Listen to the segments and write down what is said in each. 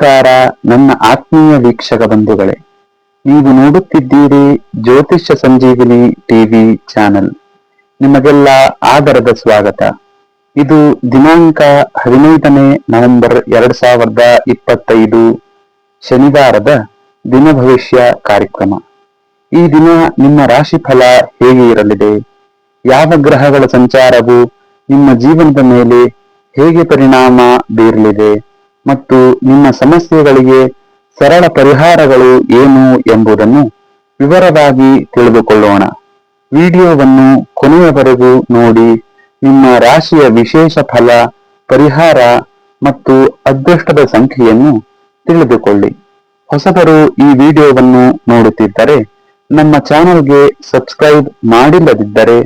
ನಮಸ್ಕಾರ, ನನ್ನ ಆತ್ಮೀಯ ವೀಕ್ಷಕ ಬಂಧುಗಳೇ. ನೀವು ನೋಡುತ್ತಿದ್ದೀರಿ ಜ್ಯೋತಿಷ್ಯ ಸಂಜೀವಿನಿ ಟಿವಿ ಚಾನೆಲ್. ನಿಮಗೆಲ್ಲ ಆದರದ ಸ್ವಾಗತ. ಇದು ದಿನಾಂಕ ಹದಿನೈದನೇ ನವೆಂಬರ್ ಎರಡ್ ಸಾವಿರದ ಇಪ್ಪತ್ತೈದು ಶನಿವಾರದ ದಿನ ಭವಿಷ್ಯ ಕಾರ್ಯಕ್ರಮ. ಈ ದಿನ ನಿಮ್ಮ ರಾಶಿ ಫಲ ಹೇಗೆ ಇರಲಿದೆ? ಯಾವ ಗ್ರಹಗಳ ಸಂಚಾರವು ನಿಮ್ಮ ಜೀವನದ ಮೇಲೆ ಹೇಗೆ ಪರಿಣಾಮ ಬೀರಲಿದೆ? ಮತ್ತು ನಿಮ್ಮ ಸಮಸ್ಯೆಗಳಿಗೆ ಸರಳ ಪರಿಹಾರಗಳು ಏನು ಎಂಬುದನ್ನು ವಿವರವಾಗಿ ತಿಳಿದುಕೊಳ್ಳೋಣ. ವಿಡಿಯೋವನ್ನು ಕೊನೆಯವರೆಗೂ ನೋಡಿ. ನಿಮ್ಮ ರಾಶಿಯ ವಿಶೇಷ ಫಲ, ಪರಿಹಾರ ಮತ್ತು ಅದೃಷ್ಟದ ಸಂಖ್ಯೆಯನ್ನು ತಿಳಿದುಕೊಳ್ಳಿ. ಹೊಸಬರು ಈ ವಿಡಿಯೋವನ್ನು ನೋಡುತ್ತಿದ್ದರೆ ನಮ್ಮ ಚಾನೆಲ್ಗೆ ಸಬ್ಸ್ಕ್ರೈಬ್ ಮಾಡಿಲ್ಲದಿದ್ದರೆ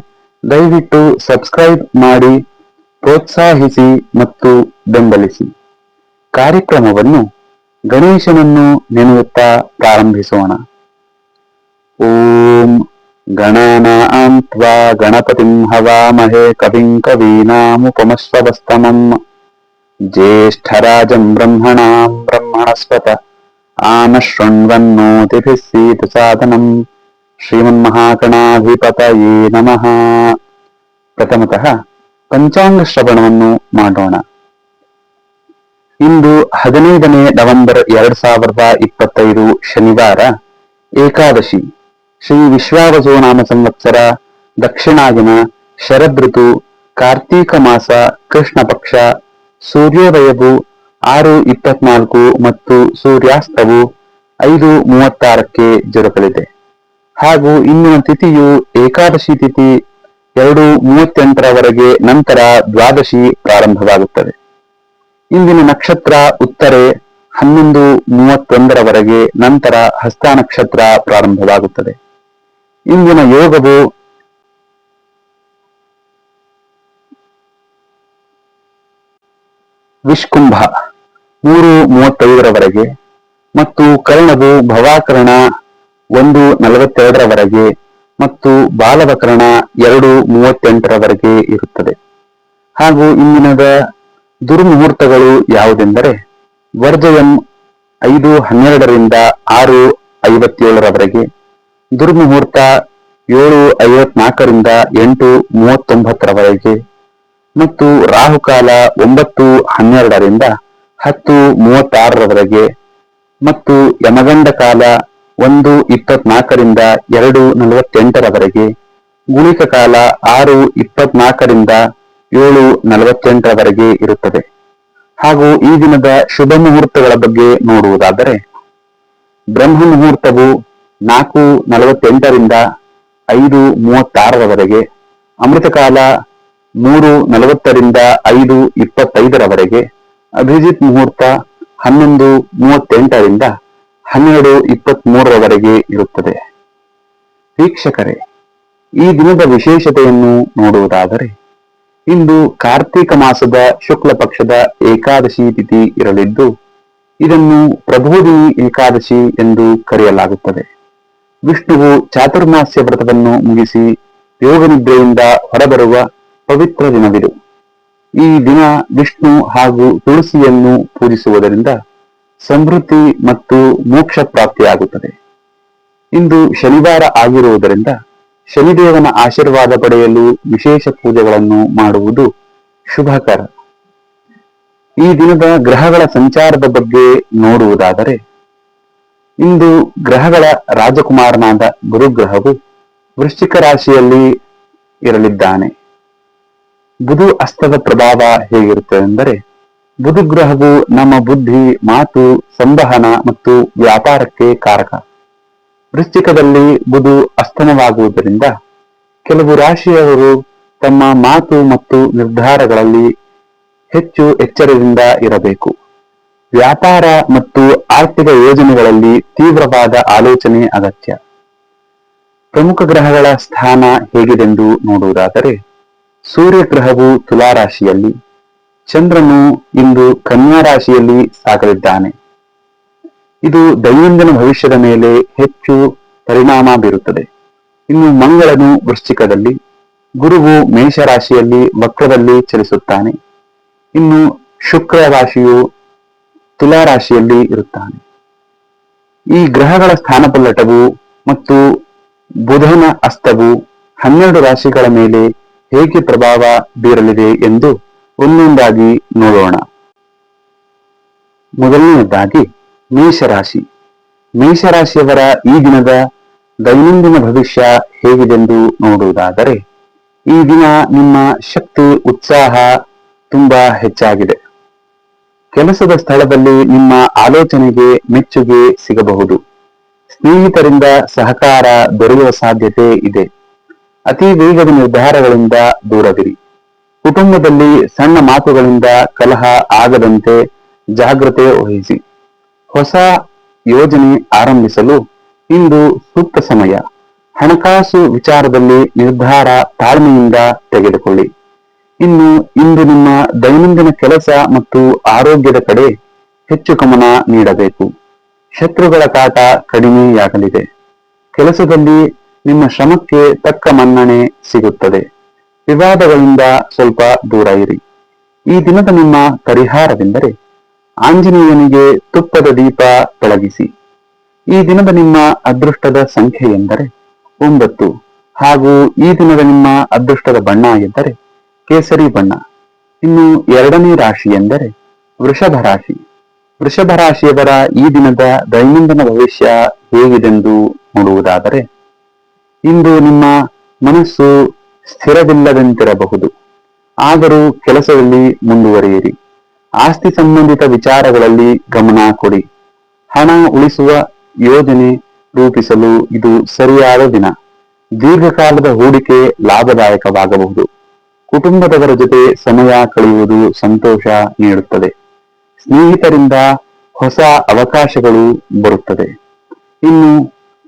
ದಯವಿಟ್ಟು ಸಬ್ಸ್ಕ್ರೈಬ್ ಮಾಡಿ, ಪ್ರೋತ್ಸಾಹಿಸಿ ಮತ್ತು ಬೆಂಬಲಿಸಿ. ಕಾರ್ಯಕ್ರಮವನ್ನು ಗಣೇಶನನ್ನು ನೆನೆಯುತ್ತಾ ಪ್ರಾರಂಭಿಸೋಣ. ಓಂ ಗಣಾನಾಂ ತ್ವಾ ಗಣಪತಿಂ ಹವಾಮಹೇ ಕವಿಂ ಕವೀನಾಮುಪಮಶ್ವಸ್ತಮಂ ಜ್ಯೇಷ್ಠರಾಜಂ ಬ್ರಹ್ಮಣಾಂ ಬ್ರಹ್ಮಣಸ್ಪತ ಆನಶೃಣ್ವನ್ನೋತಿಭಿः ಸೀತು ಸಾಧನಂ ಶ್ರೀಮನ್ಮಹಾಗಣಾಧಿಪತಯೇ ನಮಃ. ಪ್ರಥಮತಃ ಪಂಚಾಂಗ ಶ್ರವಣವನ್ನು ಮಾಡೋಣ. ಇಂದು ಹದಿನೈದನೇ ನವೆಂಬರ್ ಎರಡ್ ಸಾವಿರದ ಇಪ್ಪತ್ತೈದು ಶನಿವಾರ, ಏಕಾದಶಿ. ಶ್ರೀ ವಿಶ್ವಾವಸೋನಾಮ ಸಂವತ್ಸರ ದಕ್ಷಿಣಾಗಿನ ಶರದೃತು ಕಾರ್ತೀಕ ಮಾಸ, ಕೃಷ್ಣ ಪಕ್ಷ, ಸೂರ್ಯೋದಯವು ಆರು ಇಪ್ಪತ್ನಾಲ್ಕು ಮತ್ತು ಸೂರ್ಯಾಸ್ತವು ಐದು ಮೂವತ್ತಾರಕ್ಕೆ ಜರುಗಲಿದೆ. ಹಾಗೂ ಇಂದಿನ ತಿಥಿಯು ಏಕಾದಶಿ ತಿಥಿ ಎರಡು ಮೂವತ್ತೆಂಟರವರೆಗೆ ನಂತರ ದ್ವಾದಶಿ ಪ್ರಾರಂಭವಾಗುತ್ತದೆ. ಇಂದಿನ ನಕ್ಷತ್ರ ಉತ್ತರೆ ಹನ್ನೊಂದು ಮೂವತ್ತೊಂದರವರೆಗೆ ನಂತರ ಹಸ್ತ ನಕ್ಷತ್ರ ಪ್ರಾರಂಭವಾಗುತ್ತದೆ. ಇಂದಿನ ಯೋಗವು ವಿಷ್ಕುಂಭ ಮೂರು ಮೂವತ್ತೈದರವರೆಗೆ ಮತ್ತು ಕರ್ಣವು ಭವಾಕರಣ ಒಂದು ನಲವತ್ತೆರಡರವರೆಗೆ ಮತ್ತು ಬಾಲವಕರಣ ಎರಡು ಮೂವತ್ತೆಂಟರವರೆಗೆ ಇರುತ್ತದೆ. ಹಾಗೂ ಇಂದಿನದ ದುರ್ಮುಹೂರ್ತಗಳು ಯಾವುದೆಂದರೆ ವರ್ಜಯಂ ಐದು ಹನ್ನೆರಡರಿಂದ ಆರು ಐವತ್ತೇಳರವರೆಗೆ, ದುರ್ಮುಹೂರ್ತ ಏಳು ಐವತ್ನಾಲ್ಕರಿಂದ ಎಂಟು ಮೂವತ್ತೊಂಬತ್ತರವರೆಗೆ ಮತ್ತು ರಾಹುಕಾಲ ಒಂಬತ್ತು ಹನ್ನೆರಡರಿಂದ ಹತ್ತು ಮೂವತ್ತಾರರವರೆಗೆ ಮತ್ತು ಯಮಗಂಡ ಕಾಲ ಒಂದು ಇಪ್ಪತ್ನಾಲ್ಕರಿಂದ ಎರಡು ನಲವತ್ತೆಂಟರವರೆಗೆ ಗುಳಿಕ ಕಾಲ ಆರು ಇಪ್ಪತ್ನಾಲ್ಕರಿಂದ ಏಳು ನಲವತ್ತೆಂಟರವರೆಗೆ ಇರುತ್ತದೆ. ಹಾಗೂ ಈ ದಿನದ ಶುಭ ಮುಹೂರ್ತಗಳ ಬಗ್ಗೆ ನೋಡುವುದಾದರೆ ಬ್ರಹ್ಮ ಮುಹೂರ್ತವು ನಾಲ್ಕು ನಲವತ್ತೆಂಟರಿಂದ ಐದು ಮೂವತ್ತಾರರವರೆಗೆ, ಅಮೃತಕಾಲ ಮೂರು ನಲವತ್ತರಿಂದ ಐದು ಇಪ್ಪತ್ತೈದರವರೆಗೆ, ಅಭಿಜಿತ್ ಮುಹೂರ್ತ ಹನ್ನೊಂದು ಮೂವತ್ತೆಂಟರಿಂದ ಹನ್ನೆರಡು ಇಪ್ಪತ್ತ್ ಮೂರರವರೆಗೆ ಇರುತ್ತದೆ. ವೀಕ್ಷಕರೇ, ಈ ದಿನದ ವಿಶೇಷತೆಯನ್ನು ನೋಡುವುದಾದರೆ ಇಂದು ಕಾರ್ತೀಕ ಮಾಸದ ಶುಕ್ಲ ಪಕ್ಷದ ಏಕಾದಶಿ ತಿಥಿ ಇರಲಿದ್ದು, ಇದನ್ನು ಪ್ರಬೋಧಿನಿ ಏಕಾದಶಿ ಎಂದು ಕರೆಯಲಾಗುತ್ತದೆ. ವಿಷ್ಣುವು ಚಾತುರ್ಮಾಸ್ಯ ವ್ರತವನ್ನು ಮುಗಿಸಿ ಯೋಗನಿದ್ರೆಯಿಂದ ಹೊರಬರುವ ಪವಿತ್ರ ದಿನವಿದು. ಈ ದಿನ ವಿಷ್ಣು ಹಾಗೂ ತುಳಸಿಯನ್ನು ಪೂಜಿಸುವುದರಿಂದ ಸಮೃದ್ಧಿ ಮತ್ತು ಮೋಕ್ಷ ಪ್ರಾಪ್ತಿಯಾಗುತ್ತದೆ. ಇಂದು ಶನಿವಾರ ಆಗಿರುವುದರಿಂದ ಶನಿದೇವನ ಆಶೀರ್ವಾದ ಪಡೆಯಲು ವಿಶೇಷ ಪೂಜೆಗಳನ್ನು ಮಾಡುವುದು ಶುಭಕರ. ಈ ದಿನದ ಗ್ರಹಗಳ ಸಂಚಾರದ ಬಗ್ಗೆ ನೋಡುವುದಾದರೆ, ಇಂದು ಗ್ರಹಗಳ ರಾಜಕುಮಾರನಾದ ಗುರುಗ್ರಹವು ವೃಶ್ಚಿಕ ರಾಶಿಯಲ್ಲಿ ಇರಲಿದ್ದಾನೆ. ಬುಧು ಅಸ್ತದ ಪ್ರಭಾವ ಹೇಗಿರುತ್ತದೆ ಎಂದರೆ ಬುಧುಗ್ರಹವು ನಮ್ಮ ಬುದ್ಧಿ, ಮಾತು, ಸಂವಹನ ಮತ್ತು ವ್ಯಾಪಾರಕ್ಕೆ ಕಾರಕ. ವೃಶ್ಚಿಕದಲ್ಲಿ ಬುಧು ಅಸ್ತಮವಾಗುವುದರಿಂದ ಕೆಲವು ರಾಶಿಯವರು ತಮ್ಮ ಮಾತು ಮತ್ತು ನಿರ್ಧಾರಗಳಲ್ಲಿ ಹೆಚ್ಚು ಎಚ್ಚರದಿಂದ ಇರಬೇಕು. ವ್ಯಾಪಾರ ಮತ್ತು ಆರ್ಥಿಕ ಯೋಜನೆಗಳಲ್ಲಿ ತೀವ್ರವಾದ ಆಲೋಚನೆ ಅಗತ್ಯ. ಪ್ರಮುಖ ಗ್ರಹಗಳ ಸ್ಥಾನ ಹೇಗಿದೆಂದು ನೋಡುವುದಾದರೆ ಸೂರ್ಯ ಗ್ರಹವು ತುಲಾ ರಾಶಿಯಲ್ಲಿ ಚಂದ್ರನು ಇಂದು ಕನ್ಯಾ ರಾಶಿಯಲ್ಲಿ ಸಾಗಲಿದ್ದಾನೆ. ಇದು ದೈನಂದಿನ ಭವಿಷ್ಯದ ಮೇಲೆ ಹೆಚ್ಚು ಪರಿಣಾಮ ಬೀರುತ್ತದೆ. ಇನ್ನು ಮಂಗಳನು ವೃಶ್ಚಿಕದಲ್ಲಿ, ಗುರುವು ಮೇಷರಾಶಿಯಲ್ಲಿ ವಕ್ರದಲ್ಲಿ ಚಲಿಸುತ್ತಾನೆ. ಇನ್ನು ಶುಕ್ರ ರಾಶಿಯು ತುಲಾ ರಾಶಿಯಲ್ಲಿ ಇರುತ್ತಾನೆ. ಈ ಗ್ರಹಗಳ ಸ್ಥಾನಪಲ್ಲಟವು ಮತ್ತು ಬುಧನ ಅಸ್ತವು ಹನ್ನೆರಡು ರಾಶಿಗಳ ಮೇಲೆ ಹೇಗೆ ಪ್ರಭಾವ ಬೀರಲಿದೆ ಎಂದು ಒಂದೊಂದಾಗಿ ನೋಡೋಣ. ಮೊದಲನೆಯದಾಗಿ ಮೇಷರಾಶಿ. ಮೇಷರಾಶಿಯವರ ಈ ದಿನದ ದೈನಂದಿನ ಭವಿಷ್ಯ ಹೇಗಿದೆಂದು ನೋಡುವುದಾದರೆ, ಈ ದಿನ ನಿಮ್ಮ ಶಕ್ತಿ, ಉತ್ಸಾಹ ತುಂಬಾ ಹೆಚ್ಚಾಗಿದೆ. ಕೆಲಸದ ಸ್ಥಳದಲ್ಲಿ ನಿಮ್ಮ ಆಲೋಚನೆಗೆ ಮೆಚ್ಚುಗೆ ಸಿಗಬಹುದು. ಸ್ನೇಹಿತರಿಂದ ಸಹಕಾರ ದೊರೆಯುವ ಸಾಧ್ಯತೆ ಇದೆ. ಅತಿ ವೇಗದ ನಿರ್ಧಾರಗಳಿಂದ ದೂರವಿರಿ. ಕುಟುಂಬದಲ್ಲಿ ಸಣ್ಣ ಮಾತುಗಳಿಂದ ಕಲಹ ಆಗದಂತೆ ಜಾಗ್ರತೆ ವಹಿಸಿ. ಹೊಸ ಯೋಜನೆ ಆರಂಭಿಸಲು ಇಂದು ಸೂಕ್ತ ಸಮಯ. ಹಣಕಾಸು ವಿಚಾರದಲ್ಲಿ ನಿರ್ಧಾರ ತಾಳ್ಮೆಯಿಂದ ತೆಗೆದುಕೊಳ್ಳಿ. ಇನ್ನು ಇಂದು ನಿಮ್ಮ ದೈನಂದಿನ ಕೆಲಸ ಮತ್ತು ಆರೋಗ್ಯದ ಕಡೆ ಹೆಚ್ಚು ಗಮನ ನೀಡಬೇಕು. ಶತ್ರುಗಳ ಕಾಟ ಕಡಿಮೆಯಾಗಲಿದೆ. ಕೆಲಸದಲ್ಲಿ ನಿಮ್ಮ ಶ್ರಮಕ್ಕೆ ತಕ್ಕ ಮನ್ನಣೆ ಸಿಗುತ್ತದೆ. ವಿವಾದಗಳಿಂದ ಸ್ವಲ್ಪ ದೂರ ಇರಿ. ಈ ದಿನದ ನಿಮ್ಮ ಪರಿಹಾರವೆಂದರೆ ಆಂಜನೇಯನಿಗೆ ತುಪ್ಪದ ದೀಪ ಬೆಳಗಿಸಿ ಈ ದಿನದ ನಿಮ್ಮ ಅದೃಷ್ಟದ ಸಂಖ್ಯೆ ಎಂದರೆ ಒಂಬತ್ತು. ಹಾಗೂ ಈ ದಿನದ ನಿಮ್ಮ ಅದೃಷ್ಟದ ಬಣ್ಣ ಎಂದರೆ ಕೇಸರಿ ಬಣ್ಣ. ಇನ್ನು ಎರಡನೇ ರಾಶಿ ಎಂದರೆ ವೃಷಭ ರಾಶಿ. ವೃಷಭ ರಾಶಿಯವರ ಈ ದಿನದ ದೈನಂದಿನ ಭವಿಷ್ಯ ಹೇಗಿದೆಂದು ನೋಡುವುದಾದರೆ, ಇಂದು ನಿಮ್ಮ ಮನಸ್ಸು ಸ್ಥಿರವಿಲ್ಲದಂತಿರಬಹುದು. ಆದರೂ ಕೆಲಸದಲ್ಲಿ ಮುಂದುವರಿಯಿರಿ. ಆಸ್ತಿ ಸಂಬಂಧಿತ ವಿಚಾರಗಳಲ್ಲಿ ಗಮನ ಕೊಡಿ. ಹಣ ಉಳಿಸುವ ಯೋಜನೆ ರೂಪಿಸಲು ಇದು ಸರಿಯಾದ ದಿನ. ದೀರ್ಘಕಾಲದ ಹೂಡಿಕೆ ಲಾಭದಾಯಕವಾಗಬಹುದು. ಕುಟುಂಬದವರ ಜೊತೆ ಸಮಯ ಕಳೆಯುವುದು ಸಂತೋಷ ನೀಡುತ್ತದೆ. ಸ್ನೇಹಿತರಿಂದ ಹೊಸ ಅವಕಾಶಗಳು ಬರುತ್ತದೆ. ಇನ್ನು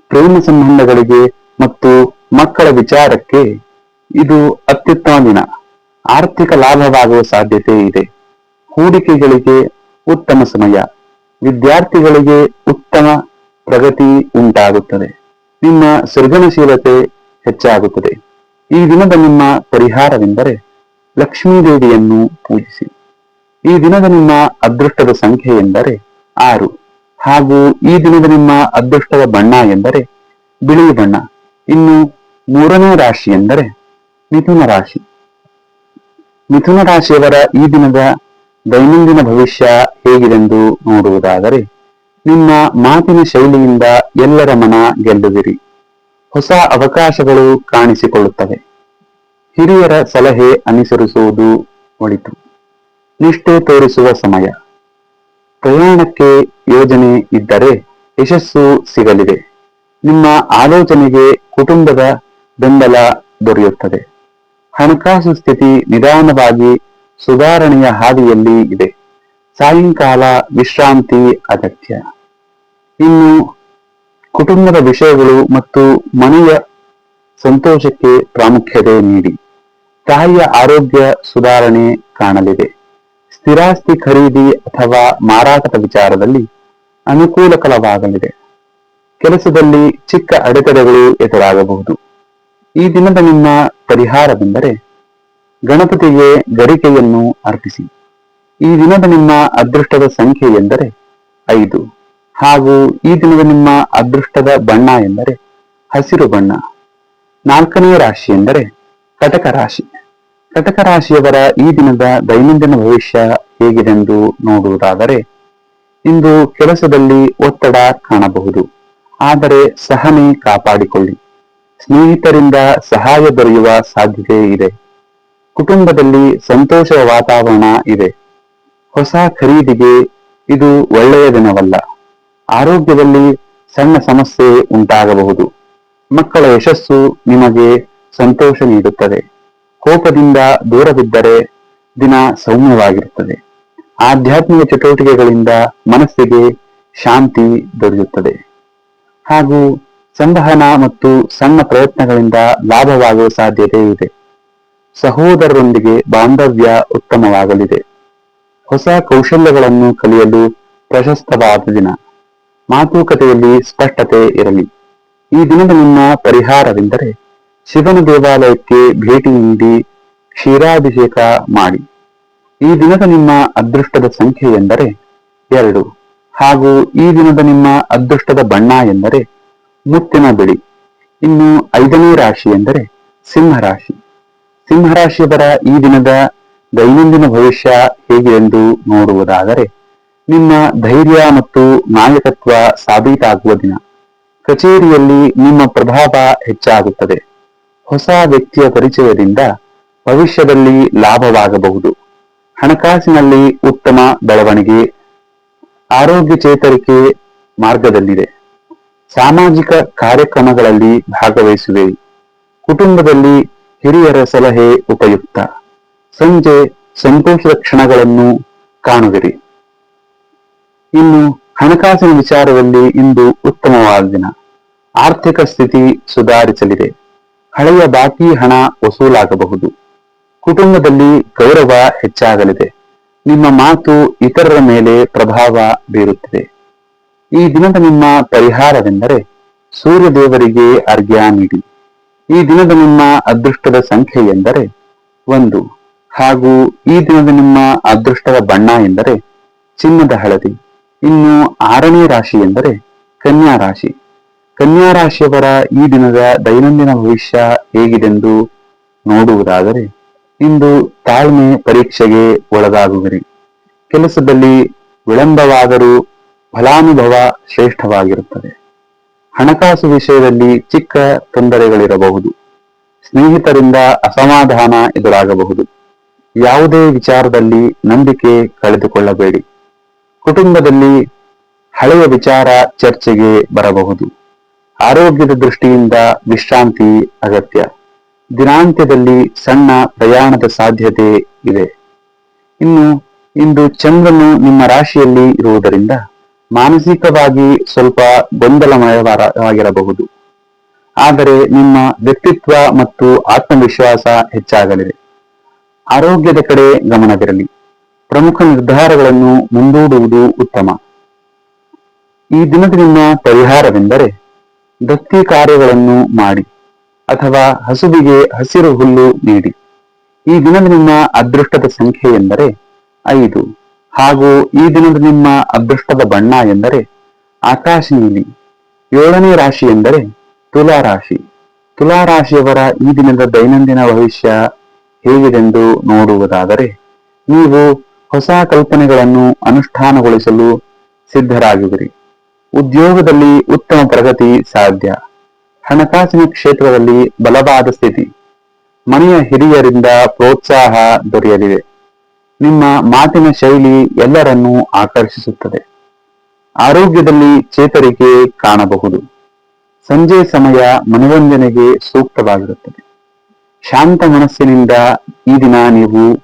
ಪ್ರೇಮ ಸಂಬಂಧಗಳಿಗೆ ಮತ್ತು ಮಕ್ಕಳ ವಿಚಾರಕ್ಕೆ ಇದು ಅತ್ಯುತ್ತಮ ದಿನ. ಆರ್ಥಿಕ ಲಾಭವಾಗುವ ಸಾಧ್ಯತೆ ಇದೆ. ಹೂಡಿಕೆಗಳಿಗೆ ಉತ್ತಮ ಸಮಯ. ವಿದ್ಯಾರ್ಥಿಗಳಿಗೆ ಉತ್ತಮ ಪ್ರಗತಿ ಉಂಟಾಗುತ್ತದೆ. ನಿಮ್ಮ ಸೃಜನಶೀಲತೆ ಹೆಚ್ಚಾಗುತ್ತದೆ. ಈ ದಿನದ ನಿಮ್ಮ ಪರಿಹಾರವೆಂದರೆ ಲಕ್ಷ್ಮೀದೇವಿಯನ್ನು ಪೂಜಿಸಿ. ಈ ದಿನದ ನಿಮ್ಮ ಅದೃಷ್ಟದ ಸಂಖ್ಯೆ ಎಂದರೆ ಆರು. ಹಾಗೂ ಈ ದಿನದ ನಿಮ್ಮ ಅದೃಷ್ಟದ ಬಣ್ಣ ಎಂದರೆ ಬಿಳಿ ಬಣ್ಣ. ಇನ್ನು ಮೂರನೇ ರಾಶಿ ಎಂದರೆ ಮಿಥುನ ರಾಶಿ. ಮಿಥುನ ರಾಶಿಯವರ ಈ ದಿನದ ದೈನಂದಿನ ಭವಿಷ್ಯ ಹೇಗಿದೆಂದು ನೋಡುವುದಾದರೆ, ನಿಮ್ಮ ಮಾತಿನ ಶೈಲಿಯಿಂದ ಎಲ್ಲರ ಮನ ಗೆಲ್ಲುವಿರಿ ಹೊಸ ಅವಕಾಶಗಳು ಕಾಣಿಸಿಕೊಳ್ಳುತ್ತವೆ. ಹಿರಿಯರ ಸಲಹೆ ಅನುಸರಿಸುವುದು ಒಳಿತು. ನಿಷ್ಠೆ ತೋರಿಸುವ ಸಮಯ. ಪ್ರಯಾಣಕ್ಕೆ ಯೋಜನೆ ಇದ್ದರೆ ಯಶಸ್ಸು ಸಿಗಲಿದೆ. ನಿಮ್ಮ ಆಲೋಚನೆಗೆ ಕುಟುಂಬದ ಬೆಂಬಲ ದೊರೆಯುತ್ತದೆ. ಹಣಕಾಸು ಸ್ಥಿತಿ ನಿಧಾನವಾಗಿ ಸುಧಾರಣೆಯ ಹಾದಿಯಲ್ಲಿ ಇದೆ. ಸಾಯಂಕಾಲ ವಿಶ್ರಾಂತಿ ಅಗತ್ಯ. ಇನ್ನು ಕುಟುಂಬದ ವಿಷಯಗಳು ಮತ್ತು ಮನೆಯ ಸಂತೋಷಕ್ಕೆ ಪ್ರಾಮುಖ್ಯತೆ ನೀಡಿ. ತಾಯಿಯ ಆರೋಗ್ಯ ಸುಧಾರಣೆ ಕಾಣಲಿದೆ. ಸ್ಥಿರಾಸ್ತಿ ಖರೀದಿ ಅಥವಾ ಮಾರಾಟದ ವಿಚಾರದಲ್ಲಿ ಅನುಕೂಲಕರವಾಗಲಿದೆ. ಕೆಲಸದಲ್ಲಿ ಚಿಕ್ಕ ಅಡೆತಡೆಗಳು ಎದುರಾಗಬಹುದು. ಈ ದಿನದ ನಿಮ್ಮ ಪರಿಹಾರವೆಂದರೆ ಗಣಪತಿಗೆ ಗರಿಕೆಯನ್ನು ಅರ್ಪಿಸಿ. ಈ ದಿನದ ನಿಮ್ಮ ಅದೃಷ್ಟದ ಸಂಖ್ಯೆ ಎಂದರೆ ಐದು. ಹಾಗೂ ಈ ದಿನದ ನಿಮ್ಮ ಅದೃಷ್ಟದ ಬಣ್ಣ ಎಂದರೆ ಹಸಿರು ಬಣ್ಣ. ನಾಲ್ಕನೆಯ ರಾಶಿ ಎಂದರೆ ಕಟಕ ರಾಶಿ. ಕಟಕ ರಾಶಿಯವರ ಈ ದಿನದ ದೈನಂದಿನ ಭವಿಷ್ಯ ಹೇಗಿದೆಂದು ನೋಡುವುದಾದರೆ, ಇಂದು ಕೆಲಸದಲ್ಲಿ ಒತ್ತಡ ಕಾಣಬಹುದು. ಆದರೆ ಸಹನೆ ಕಾಪಾಡಿಕೊಳ್ಳಿ. ಸ್ನೇಹಿತರಿಂದ ಸಹಾಯ ದೊರೆಯುವ ಸಾಧ್ಯತೆ ಇದೆ. ಕುಟುಂಬದಲ್ಲಿ ಸಂತೋಷದ ವಾತಾವರಣ ಇದೆ. ಹೊಸ ಖರೀದಿಗೆ ಇದು ಒಳ್ಳೆಯ ದಿನವಲ್ಲ. ಆರೋಗ್ಯದಲ್ಲಿ ಸಣ್ಣ ಸಮಸ್ಯೆ ಉಂಟಾಗಬಹುದು. ಮಕ್ಕಳ ಯಶಸ್ಸು ನಿಮಗೆ ಸಂತೋಷ ನೀಡುತ್ತದೆ. ಕೋಪದಿಂದ ದೂರವಿದ್ದರೆ ದಿನ ಸೌಮ್ಯವಾಗಿರುತ್ತದೆ. ಆಧ್ಯಾತ್ಮಿಕ ಚಟುವಟಿಕೆಗಳಿಂದ ಮನಸ್ಸಿಗೆ ಶಾಂತಿ ದೊರೆಯುತ್ತದೆ. ಹಾಗೂ ಸಂವಹನ ಮತ್ತು ಸಣ್ಣ ಪ್ರಯತ್ನಗಳಿಂದ ಲಾಭವಾಗುವ ಸಾಧ್ಯತೆ ಇದೆ. ಸಹೋದರರೊಂದಿಗೆ ಬಾಂಧವ್ಯ ಉತ್ತಮವಾಗಲಿದೆ. ಹೊಸ ಕೌಶಲ್ಯಗಳನ್ನು ಕಲಿಯಲು ಪ್ರಶಸ್ತವಾದ ದಿನ. ಮಾತುಕತೆಯಲ್ಲಿ ಸ್ಪಷ್ಟತೆ ಇರಲಿ. ಈ ದಿನದ ನಿಮ್ಮ ಪರಿಹಾರವೆಂದರೆ ಶಿವನ ದೇವಾಲಯಕ್ಕೆ ಭೇಟಿ ನೀಡಿ ಕ್ಷೀರಾಭಿಷೇಕ ಮಾಡಿ. ಈ ದಿನದ ನಿಮ್ಮ ಅದೃಷ್ಟದ ಸಂಖ್ಯೆ ಎಂದರೆ ಎರಡು. ಹಾಗೂ ಈ ದಿನದ ನಿಮ್ಮ ಅದೃಷ್ಟದ ಬಣ್ಣ ಎಂದರೆ ಮುತ್ತಿನ ಬಿಳಿ. ಇನ್ನು ಐದನೇ ರಾಶಿ ಎಂದರೆ ಸಿಂಹ ರಾಶಿ ಸಿಂಹ ಈ ದಿನದ ದೈನಂದಿನ ಭವಿಷ್ಯ ಹೇಗೆ ಎಂದು ನೋಡುವುದಾದರೆ ನಿಮ್ಮ ಧೈರ್ಯ ಮತ್ತು ನಾಯಕತ್ವ ಸಾಬೀತಾಗುವ ದಿನ. ಕಚೇರಿಯಲ್ಲಿ ನಿಮ್ಮ ಪ್ರಭಾವ ಹೆಚ್ಚಾಗುತ್ತದೆ. ಹೊಸ ವ್ಯಕ್ತಿಯ ಪರಿಚಯದಿಂದ ಭವಿಷ್ಯದಲ್ಲಿ ಲಾಭವಾಗಬಹುದು. ಹಣಕಾಸಿನಲ್ಲಿ ಉತ್ತಮ ಬೆಳವಣಿಗೆ, ಆರೋಗ್ಯ ಚೇತರಿಕೆ ಮಾರ್ಗದಲ್ಲಿದೆ. ಸಾಮಾಜಿಕ ಕಾರ್ಯಕ್ರಮಗಳಲ್ಲಿ ಭಾಗವಹಿಸುವೆ. ಕುಟುಂಬದಲ್ಲಿ ಹಿರಿಯರ ಸಲಹೆ ಉಪಯುಕ್ತ. ಸಂಜೆ ಸಂತೋಷದ ಕ್ಷಣಗಳನ್ನು ಕಾಣುವಿರಿ. ಇನ್ನು ಹಣಕಾಸಿನ ವಿಚಾರದಲ್ಲಿ ಇಂದು ಉತ್ತಮವಾದ ದಿನ. ಆರ್ಥಿಕ ಸ್ಥಿತಿ ಸುಧಾರಿಸಲಿದೆ. ಹಳೆಯ ಬಾಕಿ ಹಣ ವಸೂಲಾಗಬಹುದು. ಕುಟುಂಬದಲ್ಲಿ ಗೌರವ ಹೆಚ್ಚಾಗಲಿದೆ. ನಿಮ್ಮ ಮಾತು ಇತರರ ಮೇಲೆ ಪ್ರಭಾವ ಬೀರುತ್ತಿದೆ. ಈ ದಿನದ ನಿಮ್ಮ ಪರಿಹಾರವೆಂದರೆ ಸೂರ್ಯ ದೇವರಿಗೆ ಅರ್ಘ್ಯ ನೀಡಿ. ಈ ದಿನದ ನಿಮ್ಮ ಅದೃಷ್ಟದ ಸಂಖ್ಯೆ ಎಂದರೆ ಒಂದು. ಹಾಗೂ ಈ ದಿನದ ನಿಮ್ಮ ಅದೃಷ್ಟದ ಬಣ್ಣ ಎಂದರೆ ಚಿನ್ನದ ಹಳದಿ. ಇನ್ನು ಆರನೇ ರಾಶಿ ಎಂದರೆ ಕನ್ಯಾ ರಾಶಿ. ಕನ್ಯಾ ರಾಶಿಯವರ ಈ ದಿನದ ದೈನಂದಿನ ಭವಿಷ್ಯ ಹೇಗಿದೆಂದು ನೋಡುವುದಾದರೆ, ಇಂದು ತಾಳ್ಮೆ ಪರೀಕ್ಷೆಗೆ ಒಳಗಾಗುವಿರಿ. ಕೆಲಸದಲ್ಲಿ ವಿಳಂಬವಾದರೂ ಫಲಾನುಭವ ಶ್ರೇಷ್ಠವಾಗಿರುತ್ತದೆ. ಹಣಕಾಸು ವಿಷಯದಲ್ಲಿ ಚಿಕ್ಕ ತೊಂದರೆಗಳಿರಬಹುದು. ಸ್ನೇಹಿತರಿಂದ ಅಸಮಾಧಾನ ಎದುರಾಗಬಹುದು. ಯಾವುದೇ ವಿಚಾರದಲ್ಲಿ ನಂಬಿಕೆ ಕಳೆದುಕೊಳ್ಳಬೇಡಿ. ಕುಟುಂಬದಲ್ಲಿ ಹಳೆಯ ವಿಚಾರ ಚರ್ಚೆಗೆ ಬರಬಹುದು. ಆರೋಗ್ಯದ ದೃಷ್ಟಿಯಿಂದ ವಿಶ್ರಾಂತಿ ಅಗತ್ಯ. ದಿನಾಂತ್ಯದಲ್ಲಿ ಸಣ್ಣ ಪ್ರಯಾಣದ ಸಾಧ್ಯತೆ ಇದೆ. ಇನ್ನು, ಇಂದು ಚಂದ್ರನು ನಿಮ್ಮ ರಾಶಿಯಲ್ಲಿ ಇರುವುದರಿಂದ ಮಾನಸಿಕವಾಗಿ ಸ್ವಲ್ಪ ಗೊಂದಲಮಯವಾಗಿರಬಹುದು. ಆದರೆ ನಿಮ್ಮ ವ್ಯಕ್ತಿತ್ವ ಮತ್ತು ಆತ್ಮವಿಶ್ವಾಸ ಹೆಚ್ಚಾಗಲಿದೆ. ಆರೋಗ್ಯದ ಕಡೆ ಗಮನವಿರಲಿ ಪ್ರಮುಖ ನಿರ್ಧಾರಗಳನ್ನು ಮುಂದೂಡುವುದು ಉತ್ತಮ. ಈ ದಿನದ ನಿಮ್ಮ ಪರಿಹಾರವೆಂದರೆ ದತ್ತಿ ಕಾರ್ಯಗಳನ್ನು ಮಾಡಿ ಅಥವಾ ಹಸುವಿಗೆ ಹಸಿರು ಹುಲ್ಲು ನೀಡಿ. ಈ ದಿನದ ನಿಮ್ಮ ಅದೃಷ್ಟದ ಸಂಖ್ಯೆ ಎಂದರೆ ಐದು. ಹಾಗೂ ಈ ದಿನದ ನಿಮ್ಮ ಅದೃಷ್ಟದ ಬಣ್ಣ ಎಂದರೆ ಆಕಾಶ ನೀಲಿ ಏಳನೇ ರಾಶಿ ಎಂದರೆ ತುಲಾ ರಾಶಿ. ತುಲಾ ರಾಶಿಯವರ ಈ ದಿನದ ದೈನಂದಿನ ಭವಿಷ್ಯ ಹೇಗಿದೆಂದು ನೋಡುವುದಾದರೆ, ನೀವು ಹೊಸ ಕಲ್ಪನೆಗಳನ್ನು ಅನುಷ್ಠಾನಗೊಳಿಸಲು ಸಿದ್ಧರಾಗಿರಿ ಉದ್ಯೋಗದಲ್ಲಿ ಉತ್ತಮ ಪ್ರಗತಿ ಸಾಧ್ಯ. ಹಣಕಾಸಿನ ಕ್ಷೇತ್ರದಲ್ಲಿ ಬಲವಾದ ಸ್ಥಿತಿ. ಮನೆಯ ಹಿರಿಯರಿಂದ ಪ್ರೋತ್ಸಾಹ ದೊರೆಯಲಿದೆ. ನಿಮ್ಮ ಮಾತಿನ ಶೈಲಿ ಎಲ್ಲರನ್ನೂ ಆಕರ್ಷಿಸುತ್ತದೆ. ಆರೋಗ್ಯದಲ್ಲಿ ಚೇತರಿಕೆ ಕಾಣಬಹುದು. ಸಂಜೆ ಸಮಯ ಮನೋರಂಜನೆಗೆ ಸೂಕ್ತವಾಗಿರುತ್ತದೆ. ಶಾಂತ ಮನಸ್ಸಿನಿಂದ ಈ ದಿನ ನೀವು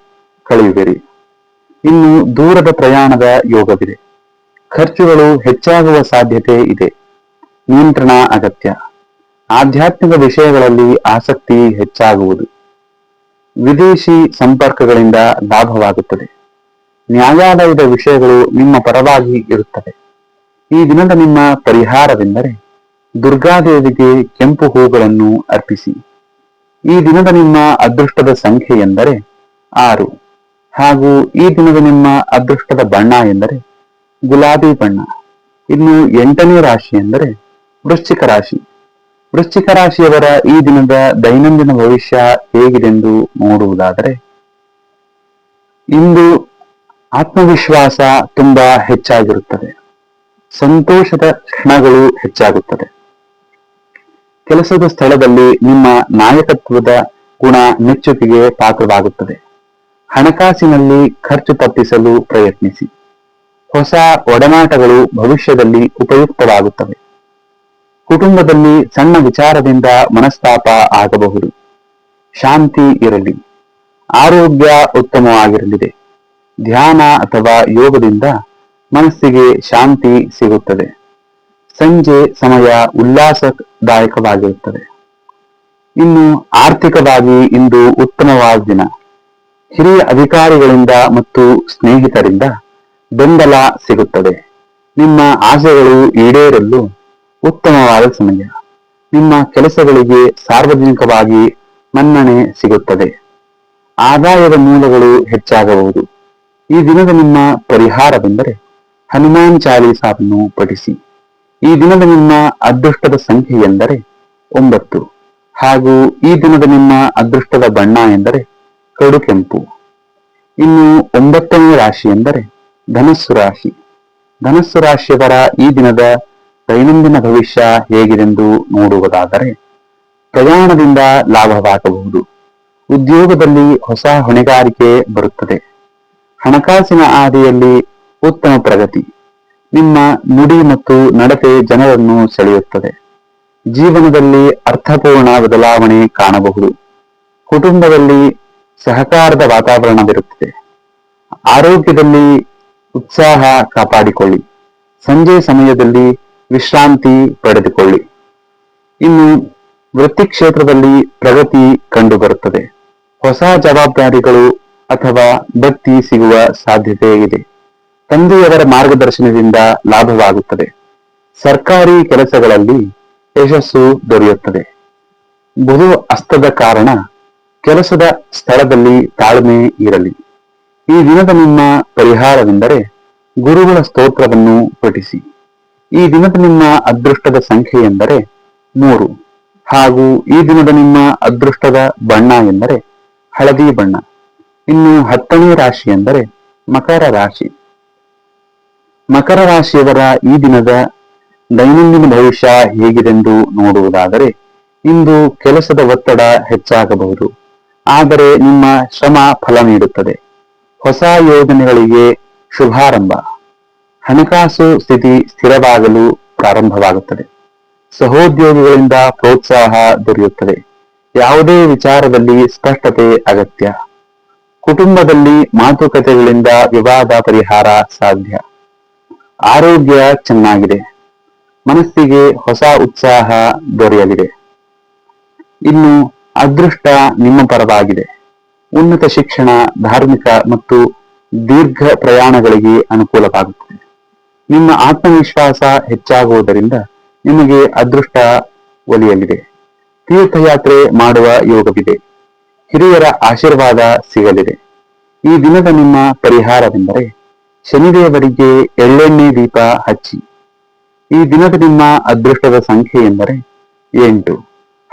ಕಳೆಯುವಿರಿ. ಇನ್ನು ದೂರದ ಪ್ರಯಾಣದ ಯೋಗವಿದೆ. ಖರ್ಚುಗಳು ಹೆಚ್ಚಾಗುವ ಸಾಧ್ಯತೆ ಇದೆ. ನಿಯಂತ್ರಣ ಅಗತ್ಯ. ಆಧ್ಯಾತ್ಮಿಕ ವಿಷಯಗಳಲ್ಲಿ ಆಸಕ್ತಿ ಹೆಚ್ಚಾಗುವುದು. ವಿದೇಶಿ ಸಂಪರ್ಕಗಳಿಂದ ಲಾಭವಾಗುತ್ತದೆ. ನ್ಯಾಯಾಲಯದ ವಿಷಯಗಳು ನಿಮ್ಮ ಪರವಾಗಿ ಇರುತ್ತವೆ. ಈ ದಿನದ ನಿಮ್ಮ ಪರಿಹಾರವೆಂದರೆ ದುರ್ಗಾದೇವಿಗೆ ಕೆಂಪು ಹೂಗಳನ್ನು ಅರ್ಪಿಸಿ. ಈ ದಿನದ ನಿಮ್ಮ ಅದೃಷ್ಟದ ಸಂಖ್ಯೆ ಎಂದರೆ ಆರು. ಹಾಗೂ ಈ ದಿನದ ನಿಮ್ಮ ಅದೃಷ್ಟದ ಬಣ್ಣ ಎಂದರೆ ಗುಲಾಬಿ ಬಣ್ಣ. ಇನ್ನು ಎಂಟನೇ ರಾಶಿ ಎಂದರೆ ವೃಶ್ಚಿಕ ರಾಶಿ. ವೃಶ್ಚಿಕ ರಾಶಿಯವರ ಈ ದಿನದ ದೈನಂದಿನ ಭವಿಷ್ಯ ಹೇಗಿದೆಂದು ನೋಡುವುದಾದರೆ, ಇಂದು ಆತ್ಮವಿಶ್ವಾಸ ತುಂಬಾ ಹೆಚ್ಚಾಗಿರುತ್ತದೆ. ಸಂತೋಷದ ಕ್ಷಣಗಳು ಹೆಚ್ಚಾಗುತ್ತದೆ. ಕೆಲಸದ ಸ್ಥಳದಲ್ಲಿ ನಿಮ್ಮ ನಾಯಕತ್ವದ ಗುಣ ಮೆಚ್ಚುಗೆಗೆ ಪಾತ್ರವಾಗುತ್ತದೆ. ಹಣಕಾಸಿನಲ್ಲಿ ಖರ್ಚು ತಪ್ಪಿಸಲು ಪ್ರಯತ್ನಿಸಿ. ಹೊಸ ಒಡನಾಟಗಳು ಭವಿಷ್ಯದಲ್ಲಿ ಉಪಯುಕ್ತವಾಗುತ್ತವೆ. ಕುಟುಂಬದಲ್ಲಿ ಸಣ್ಣ ವಿಚಾರದಿಂದ ಮನಸ್ತಾಪ ಆಗಬಹುದು. ಶಾಂತಿ ಇರಲಿ. ಆರೋಗ್ಯ ಉತ್ತಮವಾಗಿರಲಿದೆ. ಧ್ಯಾನ ಅಥವಾ ಯೋಗದಿಂದ ಮನಸ್ಸಿಗೆ ಶಾಂತಿ ಸಿಗುತ್ತದೆ. ಸಂಜೆ ಸಮಯ ಉಲ್ಲಾಸದಾಯಕವಾಗಿರುತ್ತದೆ. ಇನ್ನು ಆರ್ಥಿಕವಾಗಿ ಇಂದು ಉತ್ತಮವಾದ ದಿನ. ಹಿರಿಯ ಅಧಿಕಾರಿಗಳಿಂದ ಮತ್ತು ಸ್ನೇಹಿತರಿಂದ ಬೆಂಬಲ ಸಿಗುತ್ತದೆ. ನಿಮ್ಮ ಆಸೆಗಳು ಈಡೇರಲು ಉತ್ತಮವಾದ ಸಮಯ. ನಿಮ್ಮ ಕೆಲಸಗಳಿಗೆ ಸಾರ್ವಜನಿಕವಾಗಿ ಮನ್ನಣೆ ಸಿಗುತ್ತದೆ. ಆದಾಯದ ಮೂಲಗಳು ಹೆಚ್ಚಾಗಬಹುದು. ಈ ದಿನದ ನಿಮ್ಮ ಪರಿಹಾರವೆಂದರೆ ಹನುಮಾನ್ ಚಾಲೀಸಾವನ್ನು ಪಠಿಸಿ. ಈ ದಿನದ ನಿಮ್ಮ ಅದೃಷ್ಟದ ಸಂಖ್ಯೆ ಎಂದರೆ ಒಂಬತ್ತು. ಹಾಗೂ ಈ ದಿನದ ನಿಮ್ಮ ಅದೃಷ್ಟದ ಬಣ್ಣ ಎಂದರೆ ಕಡು ಕೆಂಪು. ಇನ್ನು ಒಂಬತ್ತನೇ ರಾಶಿ ಎಂದರೆ ಧನಸ್ಸು ರಾಶಿ. ಧನಸ್ಸು ರಾಶಿಯವರ ಈ ದಿನದ ದೈನಂದಿನ ಭವಿಷ್ಯ ಹೇಗಿದೆಂದು ನೋಡುವುದಾದರೆ, ಪ್ರಯಾಣದಿಂದ ಲಾಭವಾಗಬಹುದು. ಉದ್ಯೋಗದಲ್ಲಿ ಹೊಸ ಹೊಣೆಗಾರಿಕೆ ಬರುತ್ತದೆ. ಹಣಕಾಸಿನ ಆದಿಯಲ್ಲಿ ಉತ್ತಮ ಪ್ರಗತಿ. ನಿಮ್ಮ ನುಡಿ ಮತ್ತು ನಡತೆ ಜನರನ್ನು ಸೆಳೆಯುತ್ತದೆ. ಜೀವನದಲ್ಲಿ ಅರ್ಥಪೂರ್ಣ ಬದಲಾವಣೆ ಕಾಣಬಹುದು. ಕುಟುಂಬದಲ್ಲಿ ಸಹಕಾರದ ವಾತಾವರಣವಿರುತ್ತದೆ ಆರೋಗ್ಯದಲ್ಲಿ ಉತ್ಸಾಹ ಕಾಪಾಡಿಕೊಳ್ಳಿ. ಸಂಜೆ ಸಮಯದಲ್ಲಿ ವಿಶ್ರಾಂತಿ ಪಡೆದುಕೊಳ್ಳಿ. ಇನ್ನು ವೃತ್ತಿ ಕ್ಷೇತ್ರದಲ್ಲಿ ಪ್ರಗತಿ ಕಂಡುಬರುತ್ತದೆ ಹೊಸ ಜವಾಬ್ದಾರಿಗಳು ಅಥವಾ ಬತ್ತಿ ಸಿಗುವ ಸಾಧ್ಯತೆ ಇದೆ. ತಂದೆಯವರ ಮಾರ್ಗದರ್ಶನದಿಂದ ಲಾಭವಾಗುತ್ತದೆ. ಸರ್ಕಾರಿ ಕೆಲಸಗಳಲ್ಲಿ ಯಶಸ್ಸು ದೊರೆಯುತ್ತದೆ. ಬುಧು ಅಸ್ತದ ಕಾರಣ ಕೆಲಸದ ಸ್ಥಳದಲ್ಲಿ ತಾಳ್ಮೆ ಇರಲಿ. ಈ ದಿನದ ನಿಮ್ಮ ಪರಿಹಾರವೆಂದರೆ ಗುರುಗಳ ಸ್ತೋತ್ರವನ್ನು ಪಠಿಸಿ. ಈ ದಿನದ ನಿಮ್ಮ ಅದೃಷ್ಟದ ಸಂಖ್ಯೆ ಎಂದರೆ ಮೂರು. ಹಾಗೂ ಈ ದಿನದ ನಿಮ್ಮ ಅದೃಷ್ಟದ ಬಣ್ಣ ಎಂದರೆ ಹಳದಿ ಬಣ್ಣ. ಇನ್ನು ಹತ್ತನೇ ರಾಶಿ ಎಂದರೆ ಮಕರ ರಾಶಿ. ಮಕರ ರಾಶಿಯವರ ಈ ದಿನದ ದೈನಂದಿನ ಭವಿಷ್ಯ ಹೇಗಿದೆಂದು ನೋಡುವುದಾದರೆ ಇಂದು ಕೆಲಸದ ಒತ್ತಡ ಹೆಚ್ಚಾಗಬಹುದು. ಆದರೆ ನಿಮ್ಮ ಶ್ರಮ ಫಲ ನೀಡುತ್ತದೆ. ಹೊಸ ಯೋಜನೆಗಳಿಗೆ ಶುಭಾರಂಭ. ಹಣಕಾಸು ಸ್ಥಿತಿ ಸ್ಥಿರವಾಗಲು ಪ್ರಾರಂಭವಾಗುತ್ತದೆ. ಸಹೋದ್ಯೋಗಿಗಳಿಂದ ಪ್ರೋತ್ಸಾಹ ದೊರೆಯುತ್ತದೆ. ಯಾವುದೇ ವಿಚಾರದಲ್ಲಿ ಸ್ಪಷ್ಟತೆ ಅಗತ್ಯ. ಕುಟುಂಬದಲ್ಲಿ ಮಾತುಕತೆಗಳಿಂದ ವಿವಾದ ಪರಿಹಾರ ಸಾಧ್ಯ. ಆರೋಗ್ಯ ಚೆನ್ನಾಗಿದೆ. ಮನಸ್ಸಿಗೆ ಹೊಸ ಉತ್ಸಾಹ ದೊರೆಯಲಿದೆ. ಇನ್ನು ಅದೃಷ್ಟ ನಿಮ್ಮ ಪರವಾಗಿದೆ. ಉನ್ನತ ಶಿಕ್ಷಣ, ಧಾರ್ಮಿಕ ಮತ್ತು ದೀರ್ಘ ಪ್ರಯಾಣಗಳಿಗೆ ಅನುಕೂಲವಾಗುತ್ತದೆ. ನಿಮ್ಮ ಆತ್ಮವಿಶ್ವಾಸ ಹೆಚ್ಚಾಗುವುದರಿಂದ ನಿಮಗೆ ಅದೃಷ್ಟ ಒಲಿಯಲಿದೆ. ತೀರ್ಥಯಾತ್ರೆ ಮಾಡುವ ಯೋಗವಿದೆ. ಹಿರಿಯರ ಆಶೀರ್ವಾದ ಸಿಗಲಿದೆ. ಈ ದಿನದ ನಿಮ್ಮ ಪರಿಹಾರವೆಂದರೆ ಶನಿದೇವರಿಗೆ ಎಳ್ಳೆಣ್ಣೆ ದೀಪ ಹಚ್ಚಿ. ಈ ದಿನದ ನಿಮ್ಮ ಅದೃಷ್ಟದ ಸಂಖ್ಯೆ ಎಂದರೆ ಎಂಟು.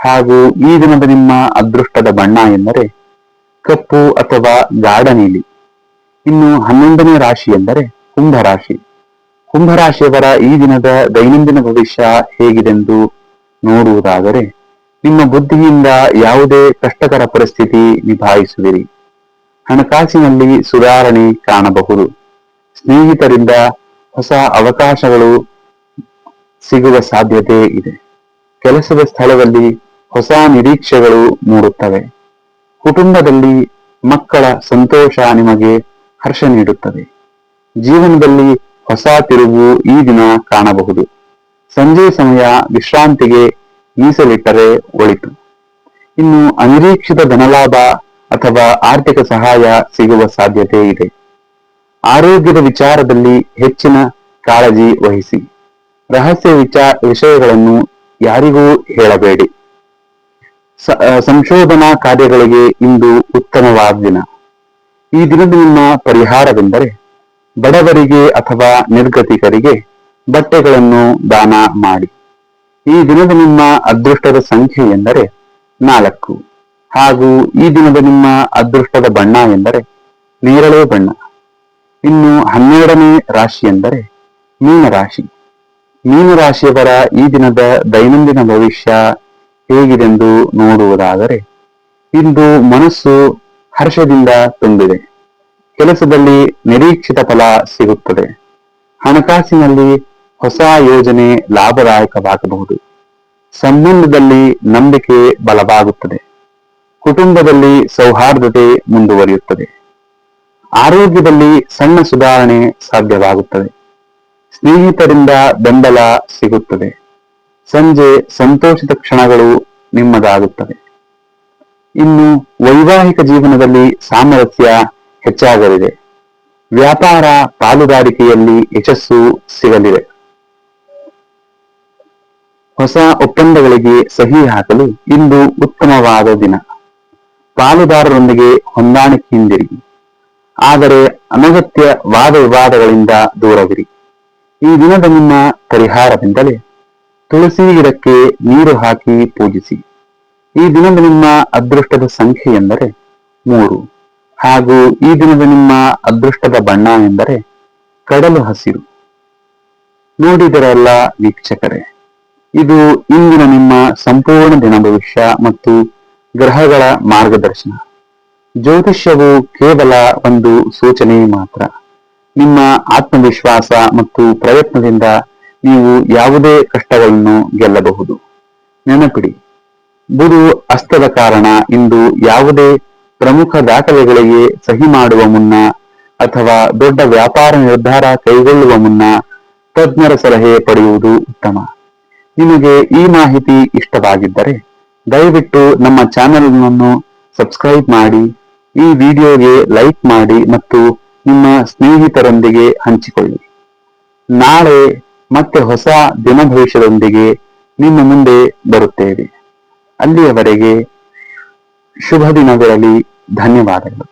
ಹಾಗೂ ಈ ದಿನದ ನಿಮ್ಮ ಅದೃಷ್ಟದ ಬಣ್ಣ ಎಂದರೆ ಕಪ್ಪು ಅಥವಾ ಗಾಢ ನೀಲಿ. ಇನ್ನು ಹನ್ನೊಂದನೇ ರಾಶಿ ಎಂದರೆ ಕುಂಭರಾಶಿ ಕುಂಭರಾಶಿಯವರ ಈ ದಿನದ ದೈನಂದಿನ ಭವಿಷ್ಯ ಹೇಗಿದೆಂದು ನೋಡುವುದಾದರೆ, ನಿಮ್ಮ ಬುದ್ಧಿಯಿಂದ ಯಾವುದೇ ಕಷ್ಟಕರ ಪರಿಸ್ಥಿತಿ ನಿಭಾಯಿಸುವಿರಿ. ಹಣಕಾಸಿನಲ್ಲಿ ಸುಧಾರಣೆ ಕಾಣಬಹುದು. ಸ್ನೇಹಿತರಿಂದ ಹೊಸ ಅವಕಾಶಗಳು ಸಿಗುವ ಸಾಧ್ಯತೆ ಇದೆ. ಕೆಲಸದ ಸ್ಥಳದಲ್ಲಿ ಹೊಸ ನಿರೀಕ್ಷೆಗಳು ಮೂಡುತ್ತವೆ. ಕುಟುಂಬದಲ್ಲಿ ಮಕ್ಕಳ ಸಂತೋಷ ನಿಮಗೆ ಹರ್ಷ ನೀಡುತ್ತದೆ. ಜೀವನದಲ್ಲಿ ಹೊಸ ತಿರುವು ಈ ದಿನ ಕಾಣಬಹುದು. ಸಂಜೆ ಸಮಯ ವಿಶ್ರಾಂತಿಗೆ ಮೀಸಲಿಟ್ಟರೆ ಒಳಿತು. ಇನ್ನು ಅನಿರೀಕ್ಷಿತ ಧನಲಾಭ ಅಥವಾ ಆರ್ಥಿಕ ಸಹಾಯ ಸಿಗುವ ಸಾಧ್ಯತೆ ಇದೆ. ಆರೋಗ್ಯದ ವಿಚಾರದಲ್ಲಿ ಹೆಚ್ಚಿನ ಕಾಳಜಿ ವಹಿಸಿ. ರಹಸ್ಯ ವಿಚಾರ ವಿಷಯಗಳನ್ನು ಯಾರಿಗೂ ಹೇಳಬೇಡಿ. ಸಂಶೋಧನಾ ಕಾರ್ಯಗಳಿಗೆ ಇಂದು ಉತ್ತಮವಾದ ದಿನ. ಈ ದಿನದ ನಿಮ್ಮ ಪರಿಹಾರವೆಂದರೆ ಬಡವರಿಗೆ ಅಥವಾ ನಿರ್ಗತಿಕರಿಗೆ ಬಟ್ಟೆಗಳನ್ನು ದಾನ ಮಾಡಿ. ಈ ದಿನದ ನಿಮ್ಮ ಅದೃಷ್ಟದ ಸಂಖ್ಯೆ ಎಂದರೆ ನಾಲ್ಕು. ಹಾಗೂ ಈ ದಿನದ ನಿಮ್ಮ ಅದೃಷ್ಟದ ಬಣ್ಣ ಎಂದರೆ ನೇರಳೆ ಬಣ್ಣ. ಇನ್ನು ಹನ್ನೆರಡನೇ ರಾಶಿ ಎಂದರೆ ಮೀನರಾಶಿ. ಮೀನರಾಶಿಯವರ ಈ ದಿನದ ದೈನಂದಿನ ಭವಿಷ್ಯ ಹೇಗಿದೆಂದು ನೋಡುವುದಾದರೆ, ಇಂದು ಮನಸ್ಸು ಹರ್ಷದಿಂದ ತುಂಬಿದೆ. ಕೆಲಸದಲ್ಲಿ ನಿರೀಕ್ಷಿತ ಫಲ ಸಿಗುತ್ತದೆ. ಹಣಕಾಸಿನಲ್ಲಿ ಹೊಸ ಯೋಜನೆ ಲಾಭದಾಯಕವಾಗಬಹುದು. ಸಂಬಂಧದಲ್ಲಿ ನಂಬಿಕೆ ಬಲವಾಗುತ್ತದೆ. ಕುಟುಂಬದಲ್ಲಿ ಸೌಹಾರ್ದತೆ ಮುಂದುವರಿಯುತ್ತದೆ. ಆರೋಗ್ಯದಲ್ಲಿ ಸಣ್ಣ ಸುಧಾರಣೆ ಸಾಧ್ಯವಾಗುತ್ತದೆ. ಸ್ನೇಹಿತರಿಂದ ಬೆಂಬಲ ಸಿಗುತ್ತದೆ. ಸಂಜೆ ಸಂತೋಷದ ಕ್ಷಣಗಳು ನಿಮ್ಮದಾಗುತ್ತವೆ. ಇನ್ನು ವೈವಾಹಿಕ ಜೀವನದಲ್ಲಿ ಸಾಮರಸ್ಯ ಹೆಚ್ಚಾಗಲಿದೆ. ವ್ಯಾಪಾರ ಪಾಲುದಾರಿಕೆಯಲ್ಲಿ ಯಶಸ್ಸು ಸಿಗಲಿದೆ. ಹೊಸ ಒಪ್ಪಂದಗಳಿಗೆ ಸಹಿ ಹಾಕಲು ಇಂದು ಉತ್ತಮವಾದ ದಿನ. ಪಾಲುದಾರರೊಂದಿಗೆ ಹೊಂದಾಣಿಕೆಯಿಂದಿರಿ. ಆದರೆ ಅನಗತ್ಯ ವಾದ ವಿವಾದಗಳಿಂದ ದೂರವಿರಿ. ಈ ದಿನದ ನಿಮ್ಮ ಪರಿಹಾರದಿಂದಲೇ ತುಳಸಿ ಗಿಡಕ್ಕೆ ನೀರು ಹಾಕಿ ಪೂಜಿಸಿ. ಈ ದಿನದ ನಿಮ್ಮ ಅದೃಷ್ಟದ ಸಂಖ್ಯೆ ಎಂದರೆ ಮೂರು. ಹಾಗೂ ಈ ದಿನದ ನಿಮ್ಮ ಅದೃಷ್ಟದ ಬಣ್ಣ ಎಂದರೆ ಕಡಲು ಹಸಿರು. ನೋಡಿದರಲ್ಲ ವೀಕ್ಷಕರೇ, ಇದು ಇಂದಿನ ನಿಮ್ಮ ಸಂಪೂರ್ಣ ದಿನ ಭವಿಷ್ಯ ಮತ್ತು ಗ್ರಹಗಳ ಮಾರ್ಗದರ್ಶನ. ಜ್ಯೋತಿಷ್ಯವು ಕೇವಲ ಒಂದು ಸೂಚನೆ ಮಾತ್ರ. ನಿಮ್ಮ ಆತ್ಮವಿಶ್ವಾಸ ಮತ್ತು ಪ್ರಯತ್ನದಿಂದ ನೀವು ಯಾವುದೇ ಕಷ್ಟಗಳನ್ನು ಗೆಲ್ಲಬಹುದು. ನೆನಪಿಡಿ ಗುರು ಅಸ್ತದ ಕಾರಣ ಇಂದು ಯಾವುದೇ ಪ್ರಮುಖ ದಾಖಲೆಗಳಿಗೆ ಸಹಿ ಮಾಡುವ ಮುನ್ನ ಅಥವಾ ದೊಡ್ಡ ವ್ಯಾಪಾರ ನಿರ್ಧಾರ ಕೈಗೊಳ್ಳುವ ಮುನ್ನ ತಜ್ಞರ ಸಲಹೆ ಪಡೆಯುವುದು ಉತ್ತಮ. ನಿಮಗೆ ಈ ಮಾಹಿತಿ ಇಷ್ಟವಾಗಿದ್ದರೆ ದಯವಿಟ್ಟು ನಮ್ಮ ಚಾನೆಲ್ ಅನ್ನು ಸಬ್ಸ್ಕ್ರೈಬ್ ಮಾಡಿ, ಈ ವಿಡಿಯೋಗೆ ಲೈಕ್ ಮಾಡಿ ಮತ್ತು ನಿಮ್ಮ ಸ್ನೇಹಿತರೊಂದಿಗೆ ಹಂಚಿಕೊಳ್ಳಿ. ನಾಳೆ ಮತ್ತೆ ಹೊಸ ದಿನ ಭವಿಷ್ಯದೊಂದಿಗೆ ನಿಮ್ಮ ಮುಂದೆ ಬರುತ್ತೇವೆ. ಅಲ್ಲಿಯವರೆಗೆ ಶುಭ ದಿನವಿರಲಿ. ಧನ್ಯವಾದಗಳು